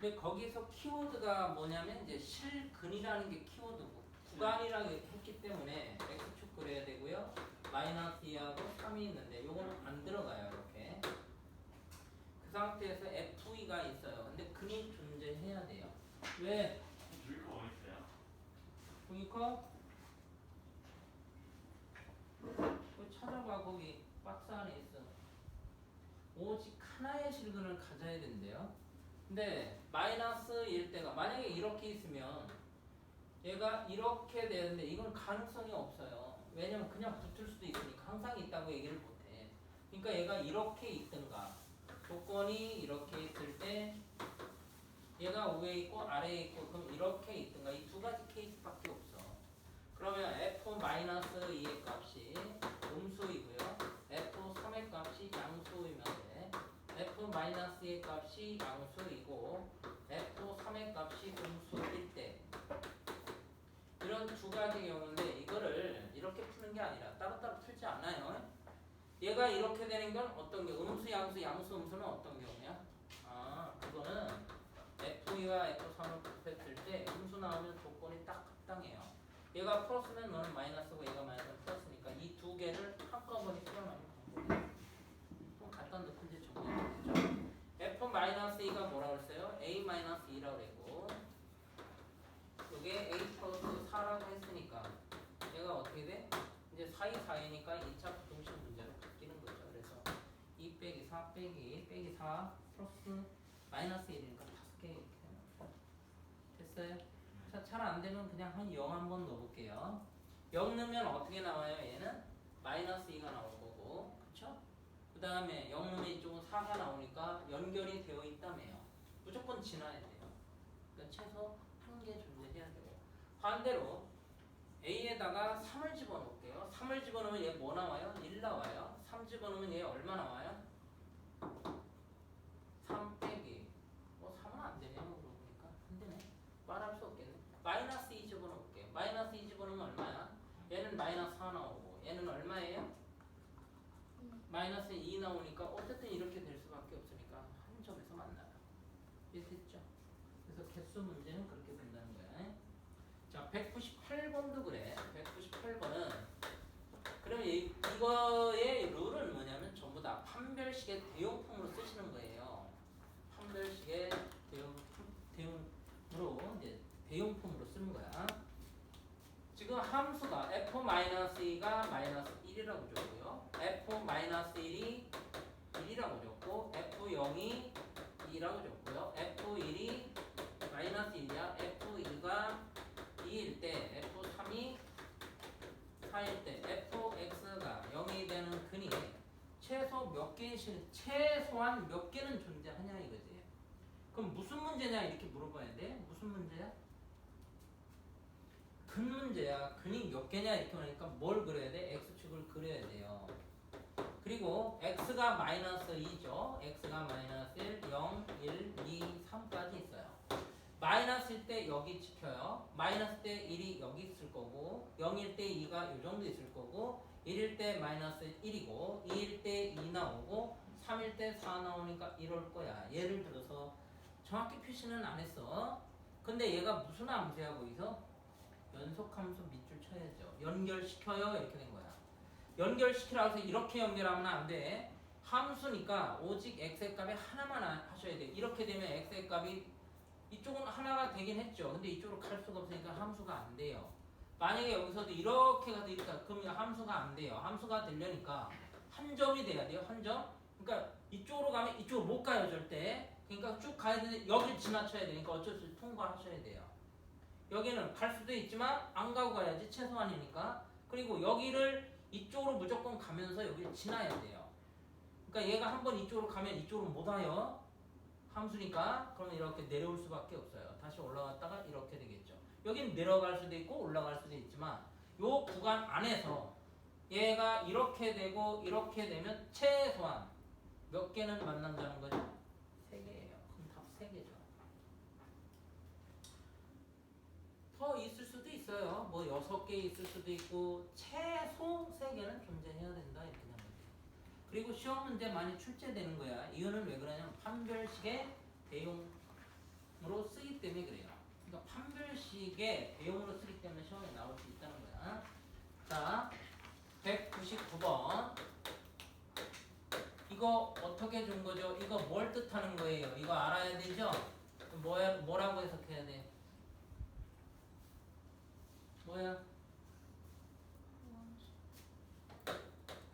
근데 거기서 키워드가 뭐냐면 이제 실근이라는 게 키워드고 구간이라고 했기 때문에 x축 그려야 되고요. 마이너스 2하고 3이 있는데 요거는 안 들어가요. 이렇게. 그 상태에서 FE가 있어요. 근데 근이 존재해야 돼요. 왜? 줄거 어디 있어요? 보니까 그 찾아봐 거기 박스 안에 있어. 오직 하나의 실근을 가져야 된대요. 근데 마이너스일 때가 만약에 이렇게 있으면 얘가 이렇게 되는데 이건 가능성이 없어요. 왜냐면 그냥 붙을 수도 있으니까 항상 있다고 얘기를 못해. 그러니까 얘가 이렇게 있든가 조건이 이렇게 있을 때 얘가 위에 있고 아래에 있고 그럼 이렇게 있든가 이 두 가지 케이스밖에 없어. 그러면 f-2의 값이 음수이고요. f3의 값이 양수이면 돼. f-의 값이 양수이고 f3의 값이 음수일 때 이런 두 가지 경우인데 이거를 이렇게 푸는 게 아니라 따로따로 풀지 않아요. 얘가 이렇게 되는 건 어떤 경우? 음수, 양수, 양수, 음수는 어떤 경우야? 아, 그거는 F2와 F3을 곱했을 때 음수 나오면 조건이 딱 합당해요. 얘가 플러스면 너는 마이너스고 얘가 마이너스면 플러스니까 이 두 개를 한꺼번에 풀어나는 방법이에요. 좀 갖다 넣고 이제 정리하겠죠. F-2가 뭐라고 했어요? A-2라고 했고 이게 A 플러스 4라고 했으니까 얘가 어떻게 돼? 이제 4이 4이니까 2차 부등식 문제로 바뀌는 거죠. 그래서 2 빼기 4 빼기 빼기 4 플러스 마이너스 1이니까 5개 이렇게. 됐어요? 자, 잘안 되면 그냥 한 0 한번 넣어볼게요. 0 넣으면 어떻게 나와요? 얘는 마이너스 2가 나올 거고, 그쵸? 그 다음에 0 넣으면 이쪽은 4가 나오니까 연결이 되어 있다며요. 무조건 지나야 돼요. 그러니까 최소 한 개 존재해야 되고. 반대로 A에다가 3을 집어넣을게요. 3을 집어넣으면 얘 뭐 나와요? 1 나와요. 3 집어넣으면 얘 얼마 나와요? 3 빼기. 뭐 3은 안 되네요. 그러고 보니까. 안 되네. 말할 수 없겠네. 마이너스 2 집어넣을게요. 마이너스 2 집어넣으면 얼마야? 얘는 마이너스 4 나오고 얘는 얼마예요? 마이너스 2 나오니까 어쨌든 이렇게 될 수밖에 없으니까 한 점에서 만나요. 이해됐죠? 그래서 개수 문제는 그렇게 된다는 거야. 자, 198번도 그래. 198번은 그러면 이, 이거의 룰은 뭐냐면 전부 다 판별식의 대용품으로 쓰시는 거예요. 판별식의 대용, 대용으로 이제 대용품으로 쓰는 거야. 지금 함수가 f-2가 마이너스 1이라고 줬고요. F-1이 1이라고 줬고 f0이 2라고 줬고요. f1이 마이너스 1이야. f2가 2일 때 f3이 4일 때 fx가 0이 되는 근이 최소 몇실 최소한 몇 개는 존재하냐 이거지. 그럼 무슨 문제냐 이렇게 물어봐야 돼. 무슨 문제야? 근 문제야. 근이 몇 개냐 이렇게 하니까 뭘 그려야 돼? x축을 그려야 돼요. 그리고 x가 마이너스 2죠. x가 마이너스 1, 0, 1, 2, 3까지 있어요. 마이너스일 때 여기 지켜요. 마이너스 때 1이 여기 있을 거고 0일 때 2가 이 정도 있을 거고 1일 때 마이너스 1이고 2일 때 2 나오고 3일 때 4 나오니까 이럴 거야. 예를 들어서 정확히 표시는 안 했어. 근데 얘가 무슨 함수야 거기서? 연속함수 밑줄 쳐야죠. 연결시켜요 이렇게 된 거야. 연결시키라고 해서 이렇게 연결하면 안 돼. 함수니까 오직 x의 값에 하나만 하- 하셔야 돼. 이렇게 되면 x의 값이 이쪽은 하나가 되긴 했죠. 근데 이쪽으로 갈 수가 없으니까 함수가 안 돼요. 만약에 여기서도 이렇게 가도 이렇게 가- 그러면 함수가 안 돼요. 함수가 되려니까 한 점이 돼야 돼요. 한 점. 그러니까 이쪽으로 가면 이쪽으로 못 가요 절대. 그러니까 쭉 가야 되는데 여기를 지나쳐야 되니까 어쩔 수 없이 통과하셔야 돼요. 여기는 갈 수도 있지만 안 가고 가야지 최소한이니까. 그리고 여기를 이쪽으로 무조건 가면서 여기를 지나야 돼요. 그러니까 얘가 한 번 이쪽으로 가면 이쪽으로 못 와요. 함수니까 그러면 이렇게 내려올 수밖에 없어요. 다시 올라갔다가 이렇게 되겠죠. 여긴 내려갈 수도 있고 올라갈 수도 있지만 요 구간 안에서 얘가 이렇게 되고 이렇게 되면 최소한 몇 개는 만난다는 거죠? 세 개예요. 그럼 답세 개죠. 더 있을 있어요. 뭐 여섯 개 있을 수도 있고 최소 세 개는 존재해야 된다 이렇게 거죠. 그리고 시험 문제 많이 출제되는 거야. 이유는 왜 그러냐면 판별식의 대용 식의 내용으로 쓰기 때문에 시험에 나올 수 있다는 거야. 자, 199번. 이거 어떻게 준 거죠? 이거 뭘 뜻하는 거예요? 이거 알아야 되죠? 뭐야, 뭐라고 해석해야 돼? 뭐야?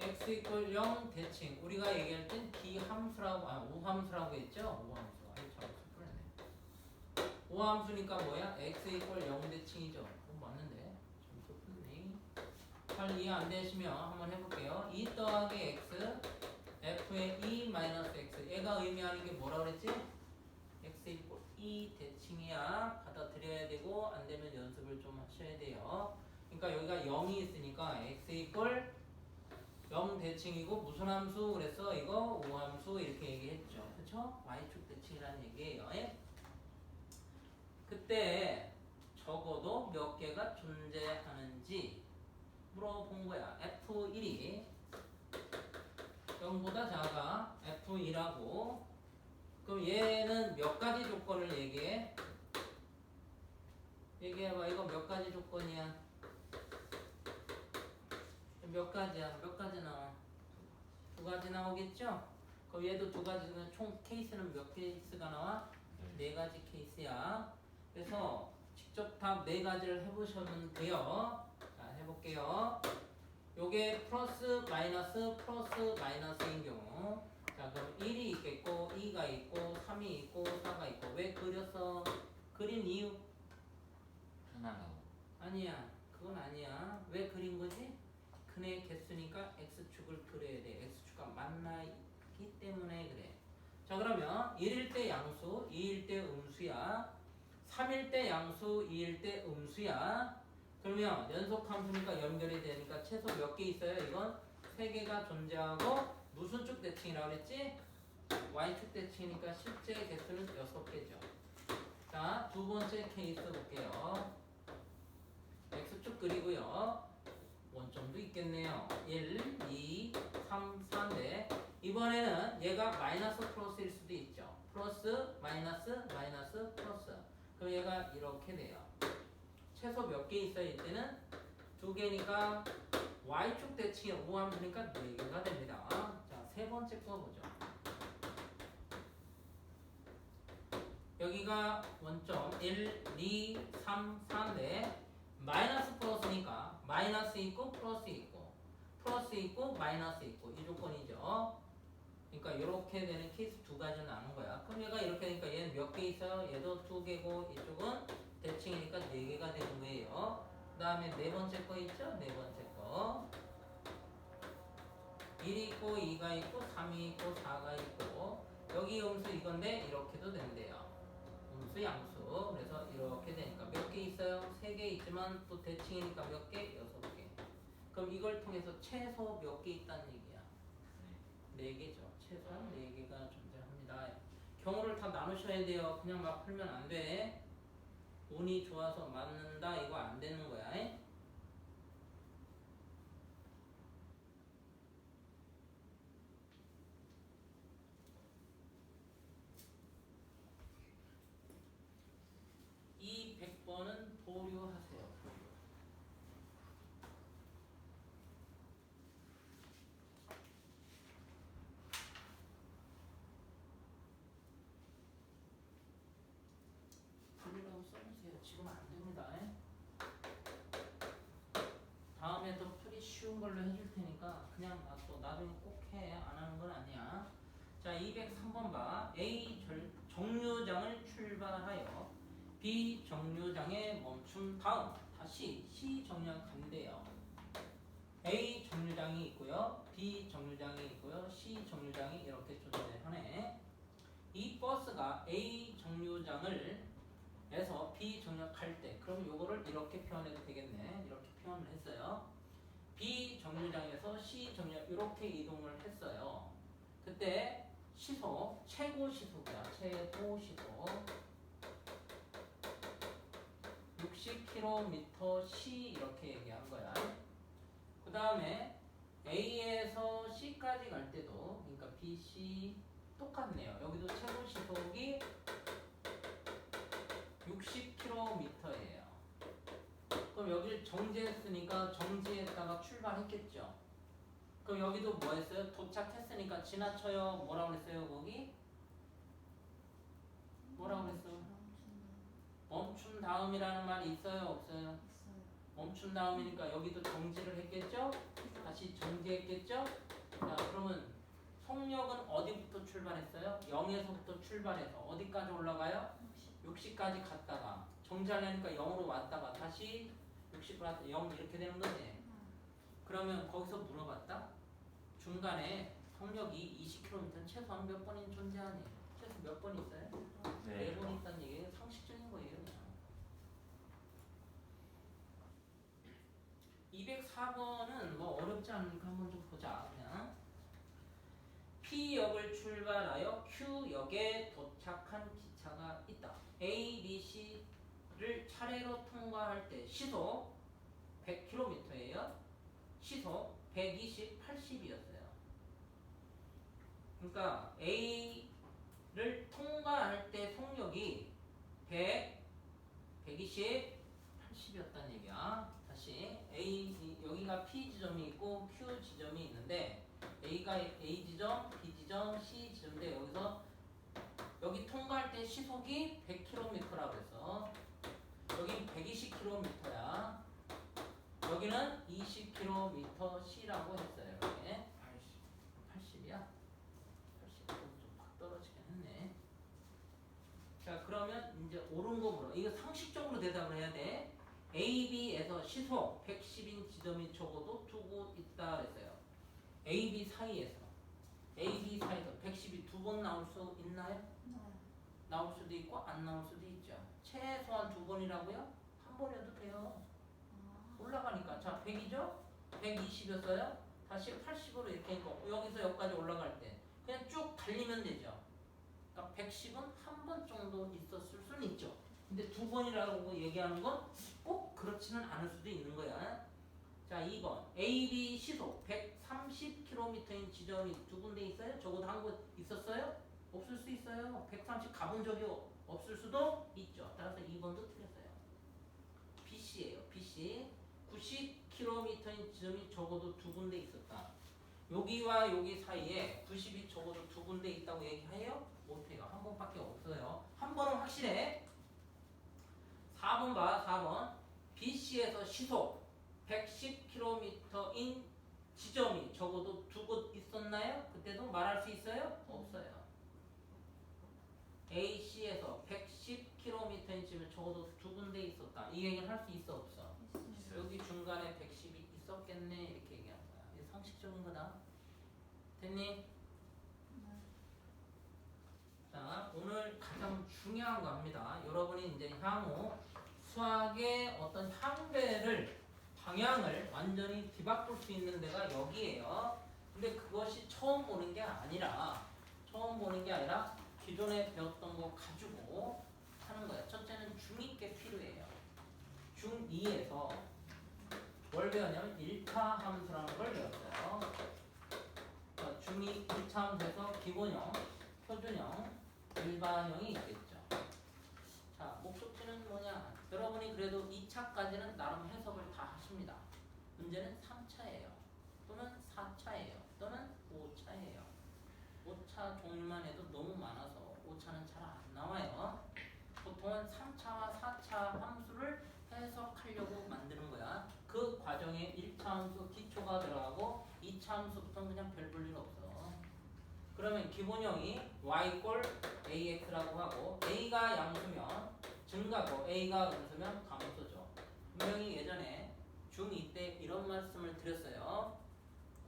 x 이퀄 0 대칭. 우리가 얘기할 땐 비함수라고 아 우함수라고 했죠? 우함수. 아이 참 섣불하네. 우함수니까 뭐야? x 이퀄 0 대칭이죠. 그건 맞는데? 좀 섣불네 잘 이해 안 되시면 한번 해볼게요. 2 더하기 x f의 2 마이너스 x. 얘가 의미하는 게 뭐라 그랬지? x 이퀄 2 대칭이야 받아들여야 되고 안 되면 연습을 좀 하셔야 돼요 그러니까 여기가 0이 있으니까 x 이퀄 0 대칭이고 무슨 함수 그래서 이거 우함수 이렇게 얘기했죠. 그렇죠? y축 대칭이라는 얘기예요. 예? 그때 적어도 몇 개가 존재하는지 물어본 거야. F1이 0보다 작아. F2라고. 그럼 얘는 몇 가지 조건을 얘기해? 얘기해봐. 이거 몇 가지 조건이야? 몇 가지야? 몇 가지 나와? 두 가지 나오겠죠? 그럼 얘도 두 가지는 총 케이스는 몇 케이스가 나와? 네 가지 케이스야. 그래서 직접 다네 가지를 해보시면 돼요. 자, 해볼게요. 요게 플러스 마이너스 플러스 마이너스인 경우 자 그럼 1이 있겠고 2가 있고 3이 있고 4가 있고 왜 그렸어? 그린 이유? 하나가 아니야 그건 아니야. 왜 그린 거지? 근의 개수니까 x축을 그려야 돼. x축과 만나 있기 때문에 그래. 자 그러면 1일 때 양수 2일 때 음수야. 3일 때 양수 2일 때 음수야. 그러면 연속 함수니까 연결이 되니까 최소 몇 개 있어요? 이건 3개가 존재하고 무슨 축 대칭이라고 그랬지? y축 대칭이니까 실제 개수는 6개죠. 자 두 번째 케이스 볼게요 x축 그리고요 원점도 있겠네요. 1, 2, 3, 4인데 이번에는 얘가 마이너스 플러스일 수도 있죠. 플러스, 마이너스, 마이너스, 플러스. 그럼 얘가 이렇게 돼요. 최소 몇 개 있어야 이때는 두 개니까 y축 대칭이 5함수니까 4개가 됩니다. 자, 세 번째 거 보죠. 여기가 원점 1, 2, 3, 4인데 마이너스 플러스니까 마이너스 있고 플러스 있고 플러스 있고 마이너스 있고 이 조건이죠. 그러니까 이렇게 되는 케이스 두 가지 나눈 거야. 그럼 얘가 이렇게 되니까 얘는 몇 개 있어요? 얘도 두 개고 이쪽은 대칭이니까 네 개가 되는 거예요. 그 다음에 네 번째 거 있죠? 네 번째 거. 1이 있고 2가 있고 3이 있고 4가 있고 여기 음수 이건데 이렇게도 된대요. 음수 양수 그래서 이렇게 되니까 몇 개 있어요? 세 개 있지만 또 대칭이니까 몇 개? 여섯 개. 그럼 이걸 통해서 최소 몇 개 있다는 얘기야? 네 개죠. 최소 네 개가 존재합니다. 경우를 다 나누셔야 돼요. 그냥 막 풀면 안돼. 운이 좋아서 맞는다. 이거 안 되는 거야 에? 이 100번은 보류하세요. 보류. 보류라고 써주세요. 지금 안 됩니다. 에? 다음에 더 풀이 쉬운 걸로 해줄 테니까 그냥 놔둬. 나중에 꼭 해. 안 하는 건 아니야. 자, 203번 봐. A 절, 정류장을 출발하여 B 정류장에 멈춘 다음 다시 C 정류장 간대요. A 정류장이 있고요. B 정류장이 있고요. C 정류장이 이렇게 존재하네. 이 버스가 A 정류장을 에서 B 정류장 갈 때 그럼 요거를 이렇게 표현해도 되겠네. 이렇게 표현을 했어요. B 정류장에서 C 정류장 이렇게 이동을 했어요. 그때 시속 최고 시속이야. 최고 시속 60km 시 이렇게 얘기한 거야. 그 다음에 A에서 C까지 갈 때도 그러니까 B, C 똑같네요. 여기도 최고 시속이 그럼 여기를 정지했으니까 정지했다가 출발했겠죠. 그럼 여기도 뭐 했어요? 도착했으니까 지나쳐요. 뭐라고 그랬어요? 거기? 뭐라고 그랬어요? 멈춘 다음이라는 말이 있어요? 없어요? 멈춘 다음이니까 여기도 정지를 했겠죠? 다시 정지했겠죠? 자, 그러면 속력은 어디부터 출발했어요? 0에서부터 출발해서 어디까지 올라가요? 60까지 갔다가 정지하려니까 0으로 왔다가 다시 60으로 왔다 0 이렇게 되는 거지. 그러면 거기서 물어봤다. 중간에 속력이 20km 최소한 몇 번이 존재하니? 최소 몇번 있어요? 네번 있다는 얘기예요. 상식적인 거예요. 그냥. 204번은 뭐 어렵지 않으니까 한번 좀 보자. 그냥 P역을 출발하여 Q역에 도착한 기차가 있다. A, B, C를 차례로 통과할 때 시속 100km예요. 시속 120, 80이었어요. 그러니까 A를 통과할 때 속력이 100, 120, 80이었다는 얘기야. 다시 A 이- 여기가 P 지점이 있고 Q 지점이 있는데 A가 A 지점, B 지점, C 지점인데 여기서 여기 통과할 때 시속이 100km라고 해서 여기 120km야. 여기는 20km C라고 했어요. 이렇게 80이야. 80좀 떨어지긴 했네. 자 그러면 이제 옳은 거 물어. 이거 상식적으로 대답을 해야 돼. A, B에서 시속 110인 지점이 적어도 두 곳 있다 그랬어요. A, B 사이에서 A, B 사이에서 110이 두 번 나올 수 있나요? 나올 수도 있고 안 나올 수도 있죠. 최소한 두 번이라고요? 한 번이어도 돼요. 올라가니까 자 100이죠? 120이었어요? 다시 80으로 이렇게 했고 여기서 여기까지 올라갈 때 그냥 쭉 달리면 되죠. 그러니까 110은 한 번 정도 있었을 수는 있죠. 근데 두 번이라고 얘기하는 건 꼭 그렇지는 않을 수도 있는 거야. 자 2번 A, B 시속 130km인 지점이 두 군데 있어요? 적어도 한 곳 있었어요? 없을 수 있어요. 130 가본 적이 없을 수도 있죠. 따라서 2번도 틀렸어요. BC예요. BC 90km인 지점이 적어도 두 군데 있었다. 여기와 여기 사이에 90이 적어도 두 군데 있다고 얘기해요? 못해요. 한 번밖에 없어요. 한 번은 확실해. 4번 봐. 4번. BC에서 시속 110km인 지점이 적어도 두 곳 있었나요? 그때도 말할 수 있어요? 없어요. AC에서 110km인 지점이 적어도 두 군데 있었다. 이 얘기를 할 수 있어 없어? 여기 중간에 110 이 있었겠네 이렇게 얘기하는 거야. 이게 상식적인 거다. 됐니? 자 오늘 가장 중요한 거 합니다. 여러분이 이제 향후 수학의 어떤 향배를 방향을 완전히 뒤바꿀 수 있는 데가 여기에요. 근데 그것이 처음 보는 게 아니라 처음 보는 게 아니라 기존에 배웠던 거 가지고 하는 거예요. 첫째는 중2 게 필요해요. 중2에서 뭘 배웠냐면 1차 함수라는 걸 배웠어요. 자, 중2 1차 함수에서 기본형, 표준형, 일반형이 있겠죠. 자, 목적지는 뭐냐? 여러분이 그래도 2차까지는 나름 해석을 다 하십니다. 문제는 3차예요. 또는 4차예요. 또는 5차예요. 5차 종류만 해도 너무 많아서 5차는 잘 안 나와요. 보통은 3차와 4차 함수 참수 기초가 들어가고 2차함수부터는 그냥 별 볼일 없어. 그러면 기본형이 y 꼴 ax라고 하고 a가 양수면 증가고 a가 음수면 감소죠. 분명히 예전에 중2 때 이런 말씀을 드렸어요.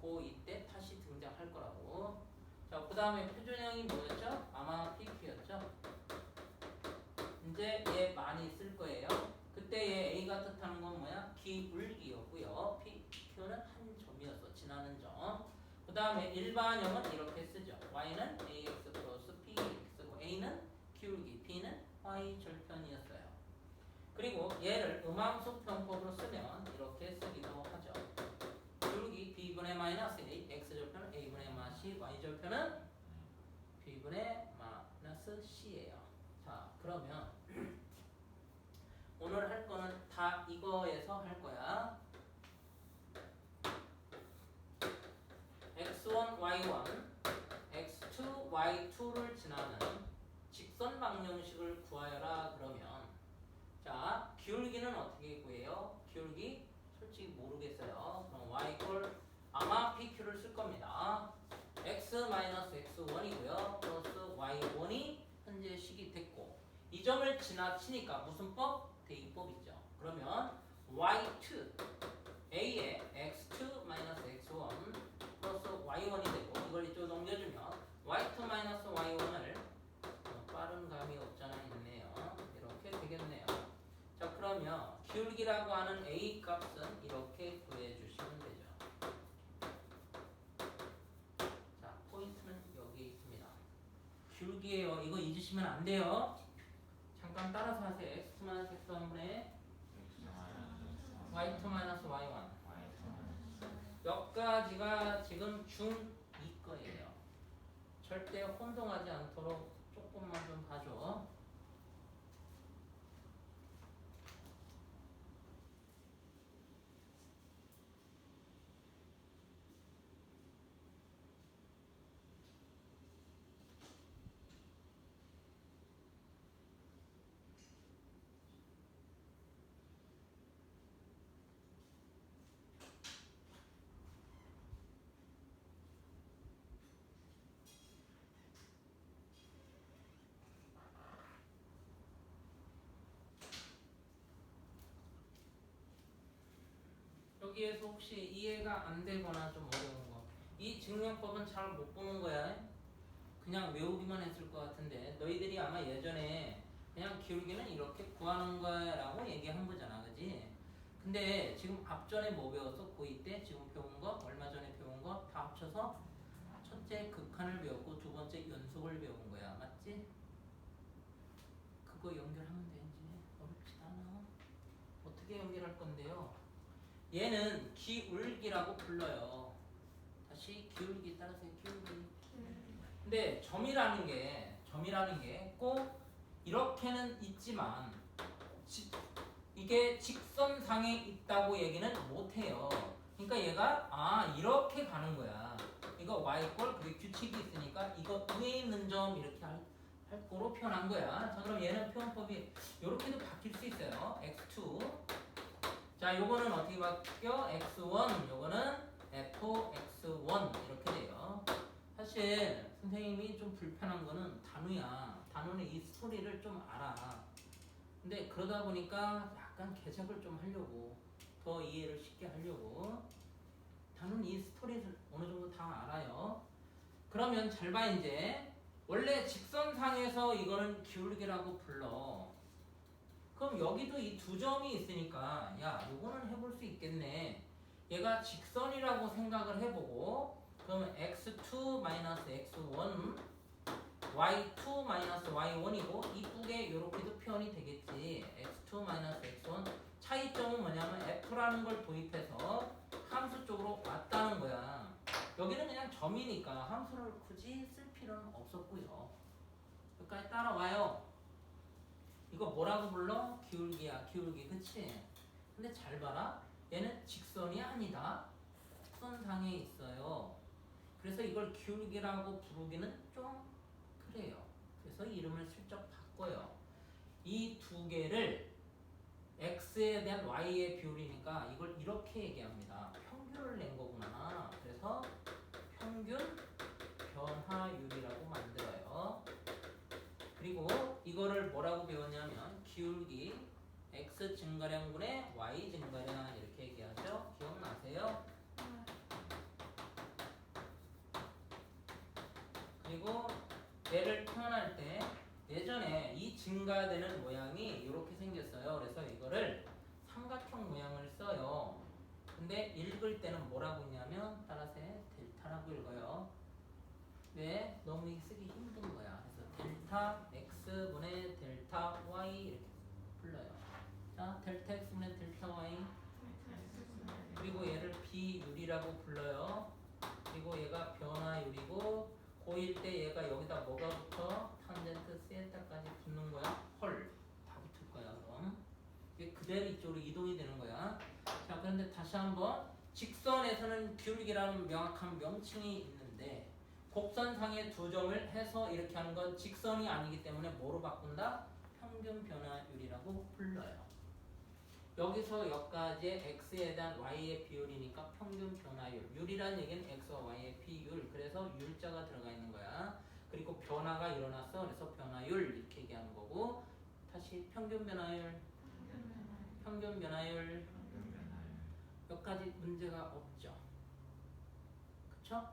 고2 때 다시 등장할 거라고. 자, 그 다음에 표준형이 뭐였죠? 아마 PQ였죠? 이제 얘 많이 쓸 거예요. 그때 얘 A가 뜻하는 건 뭐야? 기울기였고요. P PQ는 한 점이었어. 지나는 점. 그 다음에 일반형은 이렇게 쓰죠. Y는 AX 플러스 PX고 A는 기울기, B는 Y 절편이었어요. 그리고 얘를 음함수 편법으로 쓰면 이렇게 쓰기도 하죠. 기울기 B분의 마이너스 A, X 절편은 A분의 마시, Y 절편은 B분의 마이너스 C예요. 자, 그러면 오늘 할 거는 다 이거에서 할 y1, x2, y2를 지나는 직선 방정식을 구하여라 그러면 자 기울기는 어떻게 구해요? 기울기 솔직히 모르겠어요. 그럼 y 꼴 아마 pq를 쓸 겁니다. x 마이너스 x1이고요. 플러스 y1이 현재 식이 됐고 이 점을 지나치니까 무슨 법? 대입법이죠. 그러면 y2 a의 넘겨주면 y2 y1을 빠른 감이 없잖아 있네요. 이렇게 되겠네요. 자 그러면 기울기라고 하는 a 값은 이렇게 구해주시면 되죠. 자 포인트는 여기 있습니다. 기울기예요. 이거 잊으시면 안 돼요. 잠깐 따라서 하세요. x-x1분의 y2 y1 여기까지가 지금 중2 거예요. 절대 혼동하지 않도록 조금만 좀 봐줘. 여기에서 혹시 이해가 안 되거나 좀 어려운 거. 이 증명법은 잘 못 보는 거야. 그냥 외우기만 했을 것 같은데 너희들이 아마 예전에 그냥 기울기는 이렇게 구하는 거야 라고 얘기한 거잖아, 그지? 근데 지금 앞전에 뭐 배웠어? 고2 때 지금 배운 거, 얼마 전에 배운 거 다 합쳐서 첫째 극한을 배웠고 두 번째 연속을 배운 거야, 맞지? 그거 연결하면 되지. 어렵지도 않아. 어떻게 연결할 건데요? 얘는 기울기라고 불러요. 다시 기울기 따라서 기울기. 근데 점이라는 게 점이라는 게 꼭 이렇게는 있지만 지- 이게 직선상에 있다고 얘기는 못 해요. 그러니까 얘가 아 이렇게 가는 거야. 이거 y 꼴 그게 규칙이 있으니까 이거 위에 있는 점 이렇게 할, 할 거로 표현한 거야. 자 그럼 얘는 표현법이 이렇게도 바뀔 수 있어요. x2 자, 요거는 어떻게 바뀌어? x1, 요거는 fx1 이렇게 돼요. 사실 선생님이 좀 불편한 거는 단우야. 단우는 이 스토리를 좀 알아. 근데 그러다 보니까 약간 개작을 좀 하려고 더 이해를 쉽게 하려고 단우는 이 스토리를 어느 정도 다 알아요. 그러면 잘 봐 이제 원래 직선상에서 이거는 기울기라고 불러. 그럼 여기도 이 두 점이 있으니까 야 요거는 해볼 수 있겠네. 얘가 직선이라고 생각을 해보고 그러면 x2 x1 y2 y1이고 이쁘게 요렇게도 표현이 되겠지. x2 x1 차이점은 뭐냐면 f라는 걸 도입해서 함수 쪽으로 왔다는 거야. 여기는 그냥 점이니까 함수를 굳이 쓸 필요는 없었고요. 여기까지 따라와요 이거 뭐라고 불러? 기울기야 기울기. 그치? 근데 잘 봐라. 얘는 직선이 아니다. 직선상에 있어요. 그래서 이걸 기울기라고 부르기는 좀 그래요. 그래서 이름을 슬쩍 바꿔요. 이 두 개를 x에 대한 y의 비율이니까 이걸 이렇게 얘기합니다. 평균을 낸 거구나. 그래서 평균 변화율이라고 만들어요 그리고 이거를 뭐라고 배웠냐면 기울기 x 증가량분의 y 증가량 이렇게 얘기하죠. 기억나세요? 그리고 얘를 표현할 때 예전에 이 증가되는 모양이 이렇게 생겼어요. 그래서 이거를 삼각형 모양을 써요. 근데 읽을 때는 뭐라고 읽냐면 따라서 델타라고 읽어요. 왜? 너무 이 쓰기 힘든 거야. 그래서 델타 x분의 델타 y 이렇게 불러요. 자, 델타 x분의 델타 y 그리고 얘를 비율이라고 불러요. 그리고 얘가 변화율이고 고일 때 얘가 여기다 뭐가 붙어? 탄젠트 세타까지 붙는 거야. 헐, 다 붙을 거야 그럼. 이게 그대로 이쪽으로 이동이 되는 거야. 자, 그런데 다시 한번 직선에서는 기울기라는 명확한 명칭이 있는데 곡선상의 두 점을 해서 이렇게 하는 건 직선이 아니기 때문에 뭐로 바꾼다? 평균 변화율이라고 불러요. 여기서 여기까지의 x에 대한 y의 비율이니까 평균 변화율. 율이란 얘기는 x와 y의 비율. 그래서 율자가 들어가 있는 거야. 그리고 변화가 일어났어. 그래서 변화율 이렇게 얘기하는 거고. 다시 평균 변화율, 평균 변화율. 여기까지 문제가 없죠. 그쵸?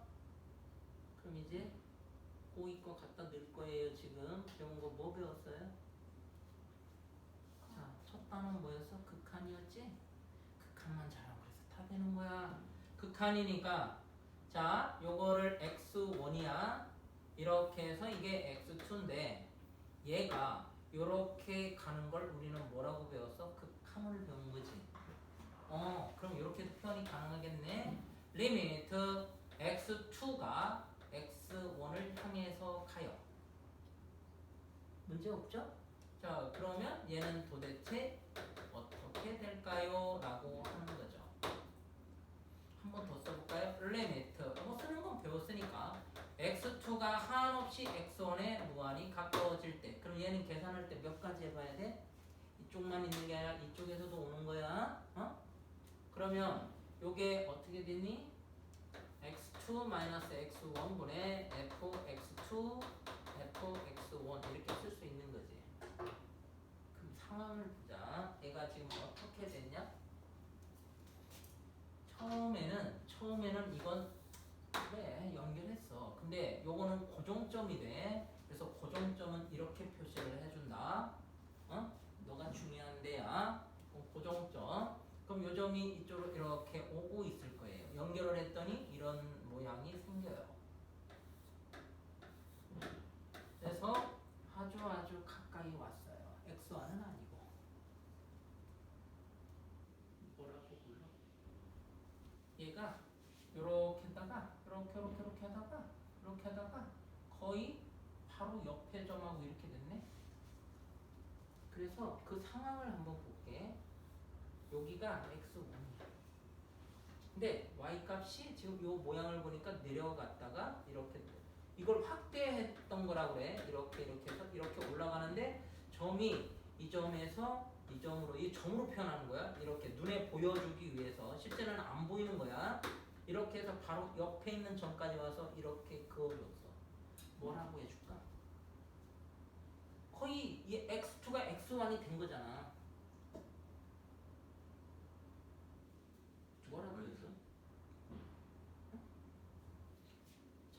그럼 이제 고2 거 갖다 넣을 거예요 지금 배운 거 뭐 배웠어요? 단원 뭐였어? 극한이었지? 극한만 잘하고 그래서 다 되는 거야 극한이니까 자, 요거를 x1이야 이렇게 해서 이게 x2인데 얘가 요렇게 가는 걸 우리는 뭐라고 배웠어? 극한을 배운 거지 어, 그럼 이렇게도 표현이 가능하겠네. 리미트 x2가 x1을 향해서 가요. 문제 없죠? 자, 그러면 얘는 도대체 어떻게 될까요? 라고 하는 거죠. 한 번 더 써볼까요? 리미트. 뭐 쓰는 건 배웠으니까. x2가 한없이 x1의 무한이 가까워질 때. 그럼 얘는 계산할 때 몇 가지 해봐야 돼? 이쪽만 있는 게 아니라 이쪽에서도 오는 거야. 어? 그러면 요게 어떻게 되니? x2 x1 분의 fx2 fx1 이렇게 쓸 수 있는 거지. 상황을 보자. 얘가 지금 어떻게 됐냐? 처음에는 처음에는 이건 그래 연결했어. 근데 요거는 고정점이 돼. 그래서 고정점은 이렇게 표시를 해준다. 어? 너가 중요한 데야. 어, 고정점. 그럼 요 점이 이쪽으로 이렇게 오고 있을 거예요. 연결을 했더니 이런 모양이 생겨요. 그래서 아주 아주 가까이 왔어요. X1은 아니고. 뭐라고 불러? 얘가 요렇게다가 요렇게 요렇게 요렇게 하다가 요렇게 하다가 거의 바로 옆에 점하고 이렇게 됐네. 그래서 그 상황을 한번 볼게. 여기가 x1이야. 근데 y 값이 지금 요 모양을 보니까 내려갔다가 이렇게 돼. 이걸 확대했던 거라고 그래. 이렇게 이렇게 해서 이렇게 올라가는데 점이 이 점에서 이 점으로 이 점으로 표현하는 거야. 이렇게 눈에 보여주기 위해서 실제로는 안 보이는 거야. 이렇게 해서 바로 옆에 있는 점까지 와서 이렇게 그어줬어. 뭐라고 해줄까? 거의 이 x2가 x1이 된 거잖아. 뭐라고 했어?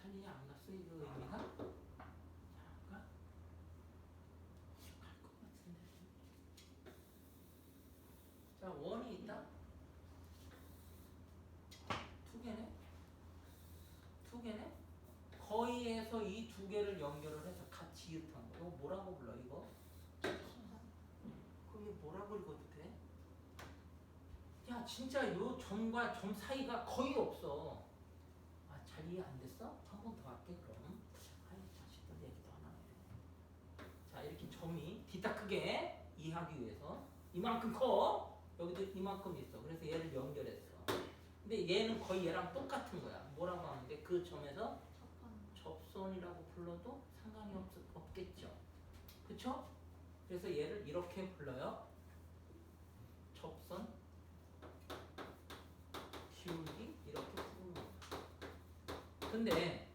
잘 이해 안 갔어 이거 의미가? 잘안 가? 갈것 같은데. 자 원이 있다. 두 개네. 두 개네. 거의에서 이 두 개를 연결을 해서 같이 한 거. 이거 뭐라고 불러 이거? 이거 뭐라고 읽어도 돼? 야 진짜 요 점과 점 사이가 거의 없어. 아잘 이해 안 됐어? 한 번 더 할게 그럼. 아이 자식들 얘기도 하나 해. 자 이렇게 점이 뒤딱 크게 이해하기 위해서 이만큼 커. 여기도 이만큼 있어. 그래서 얘를 연결했어. 근데 얘는 거의 얘랑 똑같은 거야. 뭐라고 하는데 그 점에서 접선이라고 불러도 상관이 없, 없겠죠. 그쵸? 그래서 얘를 이렇게 불러요. 접선 기울기 이렇게 부르는 거야. 근데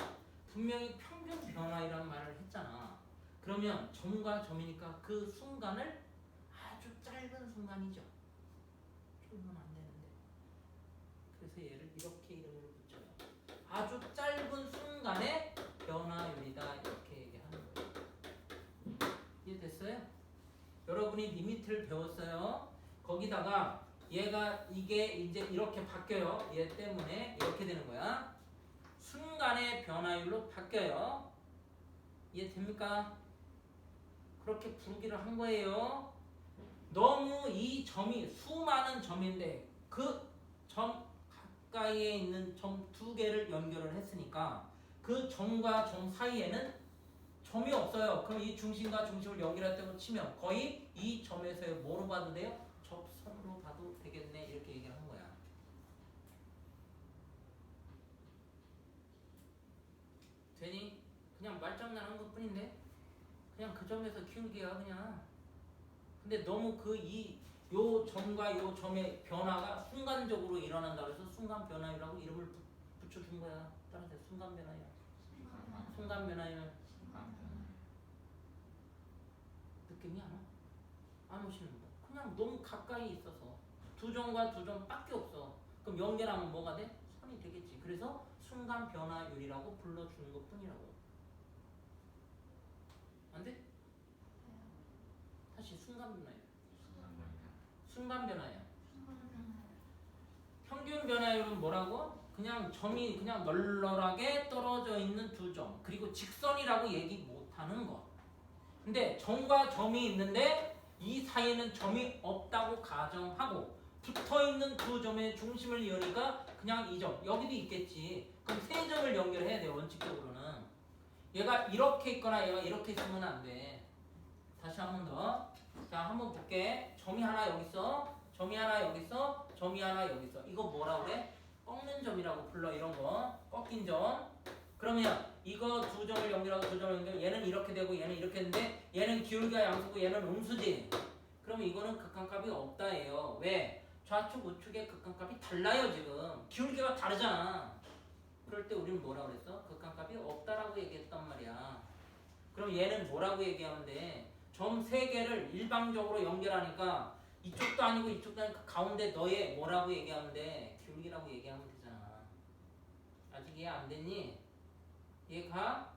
분명히 평균 변화이란 말을 했잖아. 그러면 점과 점이니까 그 순간을 아주 짧은 순간이죠. 쫄면 안 되는데. 그래서 얘를 이렇게 이름을 붙여요. 아주 짧은 순간의 변화율이다 이렇게 얘기하는 거예요. 이해됐어요? 여러분이 리미트를 배웠어요. 거기다가 얘가 이게 이제 이렇게 바뀌어요. 얘 때문에 이렇게 되는 거야. 순간의 변화율로 바뀌어요. 이해 됩니까? 그렇게 부르기를 한 거예요. 너무 이 점이 수많은 점인데 그 점 가까이에 있는 점 두 개를 연결을 했으니까 그 점과 점 사이에는 점이 없어요. 그럼 이 중심과 중심을 연결했다고 치면 거의 이 점에서의 뭐로 봐도 돼요? 접선으로 봐도 되겠네 이렇게 얘기를 한 거야. 선인데 그냥 그 점에서 기울기야 그냥. 근데 너무 그 이 요 점과 요 점의 변화가 순간적으로 일어난다 그래서 순간 변화율이라고 이름을 부- 붙여준 거야. 따라서 순간 변화율. 순간 변화율 느낌이 안 와? 안 오시는 거. 그냥 너무 가까이 있어서 두 점과 두 점밖에 없어. 그럼 연결하면 뭐가 돼? 선이 되겠지. 그래서 순간 변화율이라고 불러주는 것 뿐이라고. 안 돼? 다시 순간 변화율. 순간 변화율. 평균 변화율은 뭐라고? 그냥 점이 그냥 널널하게 떨어져 있는 두 점. 그리고 직선이라고 얘기 못하는 것. 근데 점과 점이 있는데 이 사이에는 점이 없다고 가정하고 붙어 있는 두 점의 중심을 이으니까 그냥 이 점. 여기도 있겠지. 그럼 세 점을 연결해야 돼 원칙적으로는. 얘가 이렇게 있거나 얘가 이렇게 있으면 안 돼. 다시 한 번 더. 자, 한 번 볼게. 점이 하나 여기 있어. 점이 하나 여기 있어. 점이 하나 여기 있어. 이거 뭐라 그래? 꺾는 점이라고 불러 이런 거. 꺾인 점. 그러면 이거 두 점을 연결하고 두 점을 연결. 얘는 이렇게 되고 얘는 이렇게 되는데 얘는 기울기가 양수고 얘는 음수지. 그러면 이거는 극한값이 없다예요. 왜? 좌측 우측의 극한값이 달라요 지금. 기울기가 다르잖아. 그럴 때 우리는 뭐라 그랬어? 극한값이 없다라고 얘기했단 말이야. 그럼 얘는 뭐라고 얘기하면 돼? 점세 개를 일방적으로 연결하니까 이쪽도 아니고 이쪽도 아니고 가운데 너의 뭐라고 얘기하면 돼? 기울기라고 얘기하면 되잖아. 아직 이해 안 됐니? 이해가?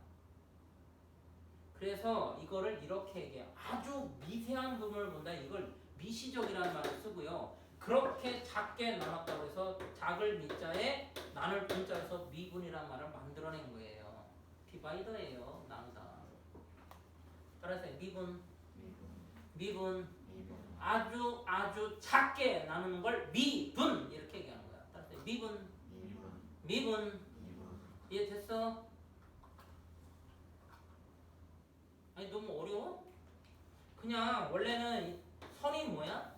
그래서 이거를 이렇게 얘기해요. 아주 미세한 부분을 본다. 이걸 미시적이라는 말을 쓰고요. 그렇게 작게 나눴다고 해서 작을 미자에 나눌 분자에서 미분이라는 말을 만들어낸 거예요. 디바이더예요. 나누다. 따라서 미분, 미분, 아주 아주 작게 나누는 걸 미분 이렇게 얘기하는 거야. 따라서 미분, 미분 이해됐어? 아니 너무 어려워? 그냥 원래는 이 선이 뭐야?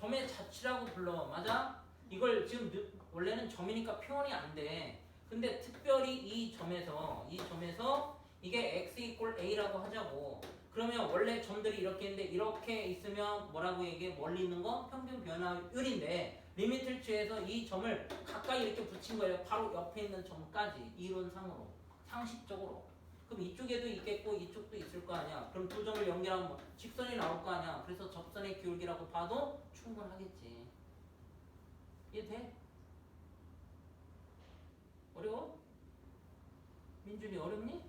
점의 자치라고 불러 맞아? 이걸 지금 느- 원래는 점이니까 표현이 안 돼. 근데 특별히 이 점에서 이 점에서 이게 x 이꼴 a라고 하자고. 그러면 원래 점들이 이렇게 있는데 이렇게 있으면 뭐라고 얘기해? 멀리 있는 거 평균 변화율인데 리미트를 취해서 이 점을 가까이 이렇게 붙인 거예요. 바로 옆에 있는 점까지 이론상으로 상식적으로. 그럼 이쪽에도 있겠고 이쪽도 있을 거 아니야. 그럼 두 점을 연결하면 뭐 직선이 나올 거 아니야. 그래서 접선의 기울기라고 봐도 충분하겠지. 이해 돼? 어려워? 민준이 어렵니?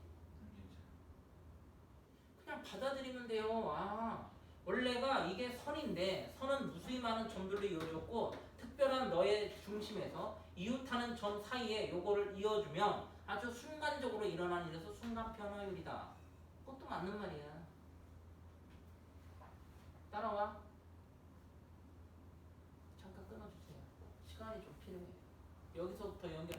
그냥 받아들이면 돼요. 아, 원래가 이게 선인데 선은 무수히 많은 점들로 이어졌고 특별한 너의 중심에서 이웃하는 점 사이에 요거를 이어주면 아주 순간적으로 일어나는 일에서 순간 변화율이다. 그것도 맞는 말이야. 따라와. 잠깐 끊어주세요. 시간이 좀 필요해. 여기서부터 연결.